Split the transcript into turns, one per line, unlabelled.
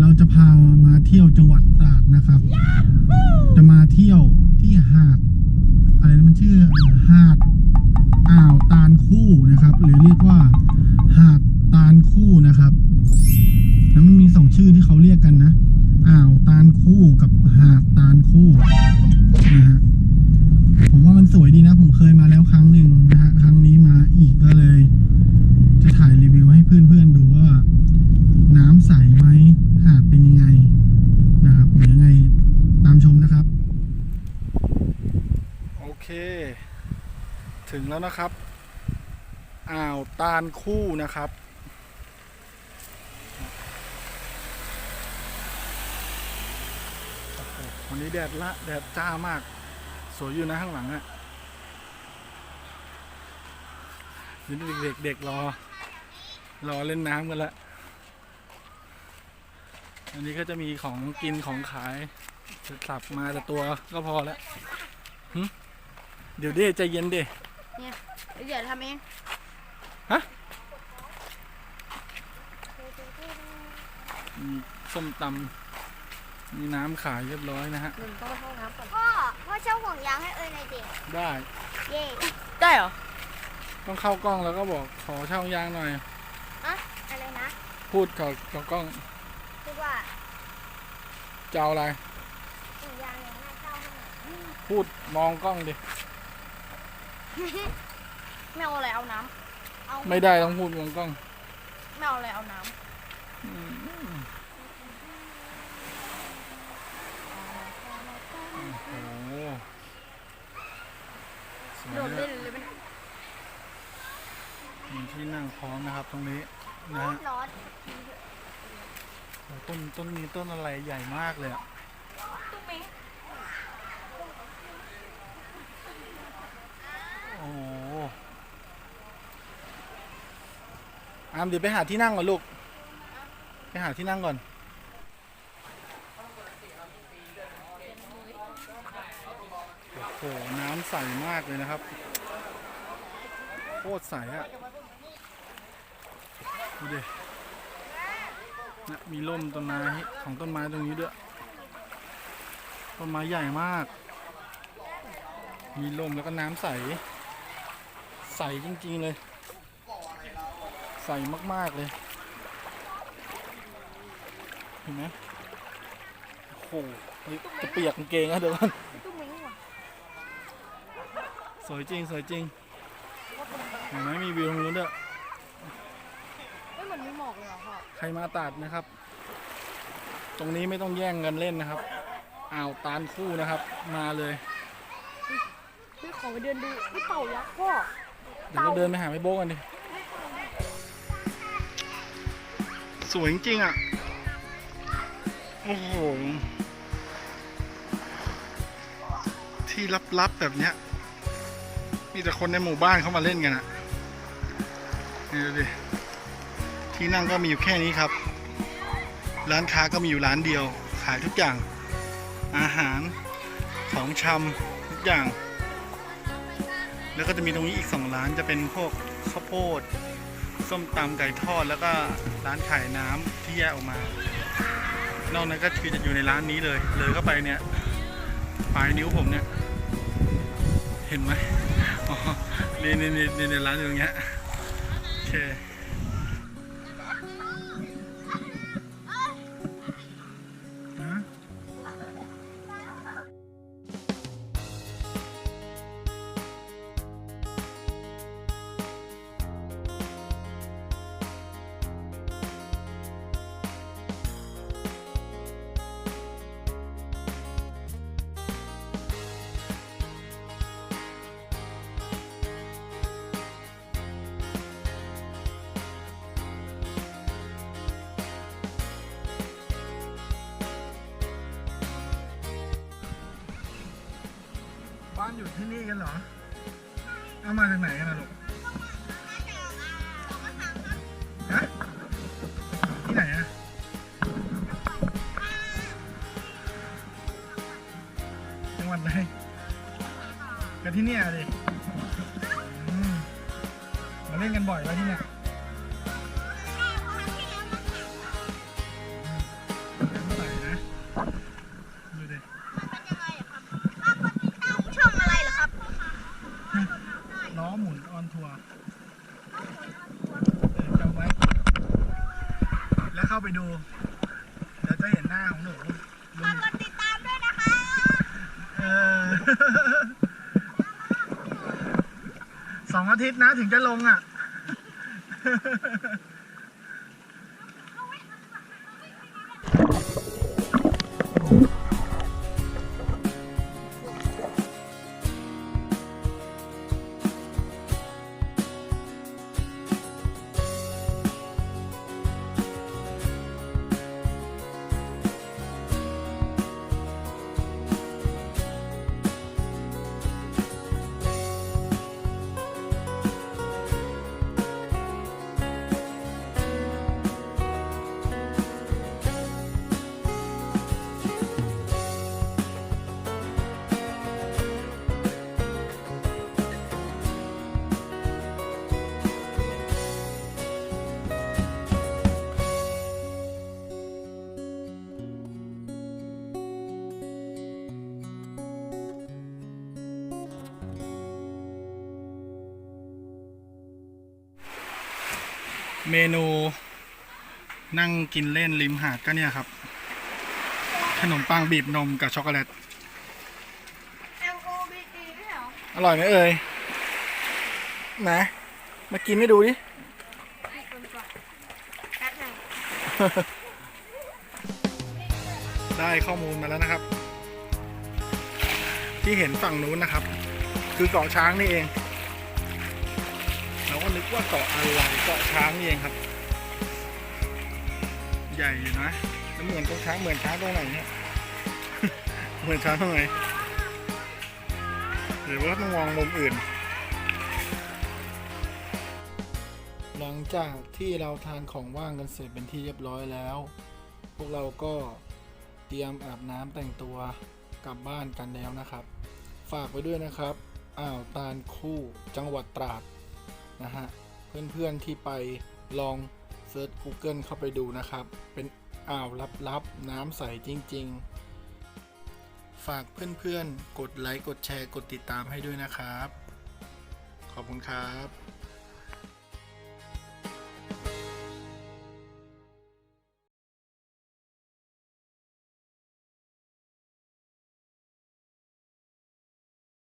เราจะพามาเที่ยวจังหวัดตราดนะครับ จะมาเที่ยวที่หาดอะไรนะมันชื่อหาดอ่าวตาลคู่นะครับ หรือเรียกว่าหาดตาลคู่นะครับแล้วมันมีสองชื่อที่เขาเรียกกันนะอ่าวตาลคู่กับหาดตาลคู่นะฮะผมว่ามันสวยดีนะ ผมเคยมาแล้วครั้งหนึ่งนะฮะครั้งนี้มาอีกก็เลย จะถ่ายรีวิวให้เพื่อนๆดูว่า น้ำใสไหมหาดเป็นยังไงนะครับเดี๋ยวยังไงตามชมนะครับ โอเค ถึงแล้วนะครับ อ่าวตาลคู่นะครับ วันนี้แดดละแดดจ้ามาก สวยอยู่นะข้างหลังอะนี่เด็กๆเด็กรอ รอเล่นน้ำกันละ อันนี้ก็จะมีของกินของขายจะสับมาแต่ตัวก็พอแล้วหึ เดี๋ยวเด้ใจเย็นเด้
เดี๋ยวทำเอง
มีส้มตำมีน้ำขายเรียบร้อยนะฮะ
หนึ่งต้องไปเข้าน้ำก่อน
พ่อ พ่อเช่าห่วงยางให้เอ้ยหน่อยดิ
ได้
เย่
ได้เหรอ
ต้องเข้ากล้องแล้วก็บอกขอเช่ายางหน่อย
อะไรนะ
พูดกับกับกล้อง
คือว่า
จะเอาอะไร
ห่วงยางเนี่ยน่าเช่าให้หน่อย
พูดมองกล้องดิ
ไม่เอาอะไรเอาน้
เอา
ไม่ได้ต้องพูดมองกล้องำ
ไม่เอาอะไรเอาน้
อืมโอ้โหสวยำ
โดด
เล
เล่
ย
นเลยไหม
มีที่นั่งพร้อมนะครับตรงนี้นะ
ร้อ
ฮะ
นร้อน
โอ้ต้นต้นนี้ต้นอะไรใหญ่มากเลยอะ
ตุ้มเมง
อ้โหอามเดี๋ยวไปหาที่นั่งก่อนลูก ไปหาที่นั่งก่อน โอ้โห น้ำใสมากเลยนะครับ โคตรใสอะดูดินะมีร่มต้นไม้ของต้นไม้ตรงนี้ด้วย ต้นไม้ใหญ่มาก มีลมแล้วก็น้ำใส ใสจริง ๆ เลย ใสมาก ๆ เลย เห็นไหมโอ้โหเฮ้ยจะเปียกกางเกงอะเดี๋ยวก่อน
ตุ้มเมงว่ะ
สวยจริง สวยจริง เห็นไหมมีวิวตรงนู้นด้วย
ไม่เหมือนมีหมอกเลยเหรอพ่อ
ใครมาตัดนะครับ ตรงนี้ไม่ต้องแย่งกันเล่นนะครับอ่าวตาลคู่นะครับ มาเลย
เฮ้ยขอไปเดินดูพี่เต่ายักษ์พ่อ
เดี๋ยวเราเดินไปหาไอ้โบกกันดิ สวยจริงๆอะ โอ้โห ที่ลับๆแบบเนี้ย มีแต่คนในหมู่บ้านเข้ามาเล่นกันอะนี่ดูดิที่นั่งก็มีอยู่แค่นี้ครับ ร้านค้าก็มีอยู่ร้านเดียว ขายทุกอย่าง อาหาร ของชำทุกอย่าง แล้วก็จะมีตรงนี้อีกสองร้านจะเป็นพวกข้าวโพดส้มตำไก่ทอดแล้วก็ร้านขายน้ำที่แยกออกมา นอกนั้นก็คือจะอยู่ในร้านนี้เลย เลยเข้าไปเนี่ยปลายนิ้วผมเนี่ย เห็นไหมอ๋อในในในในร้านอยู่ตรงเนี้ยโอเค อยู่ที่นี่กันเหรอ เอามาจากไหนกันนะลูกฮะที่ไหนอะจังหวัดไหนกันที่เนี่ยดิอืมมาเล่นกันบ่อยแล้วที่เนี่ย ไปดู เดี๋ยวจะเห็นหน้าของหนูลุง
กดติดตามด้วยนะคะ
เออ สองอาทิตย์นะถึงจะลงอะ เมนูนั่งกินเล่นริมหาดก็เนี่ยครับ ขนมปังบีบนมกับช็อกโกแลต
M O B D ไม่เหรอ
อร่อยไหมเอ่ยไหนมากินให้ดูดิ
ให้คนก่อนแป๊บหนึง
ได้ข้อมูลมาแล้วนะครับ ที่เห็นฝั่งนู้นนะครับ คือเกาะช้างนี่เองเรา ก็นึกว่าเกาะอะไรเกาะช้างนี่เองครับ ใหญ่อยู่นะแล้วเหมือนตรงช้างเหมือนช้างตรงไหนเนี่ยเหมือนช้างตรงไหนหรือว่าต้องมองมุมอื่น หลังจากที่เราทานของว่างกันเสร็จเป็นที่เรียบร้อยแล้ว พวกเราก็เตรียมอาบน้ำแต่งตัวกลับบ้านกันแล้วนะครับ ฝากไว้ด้วยนะครับ อ่าวตาลคู่จังหวัดตราด นะฮะ เพื่อนๆที่ไปลองเซิร์ช Google เข้าไปดูนะครับ เป็นอ่าวลับๆ น้ำใสจริง ๆ ฝากเพื่อนๆ กดไลค์ กดแชร์ กดติดตามให้ด้วยนะครับ ขอบคุณครับ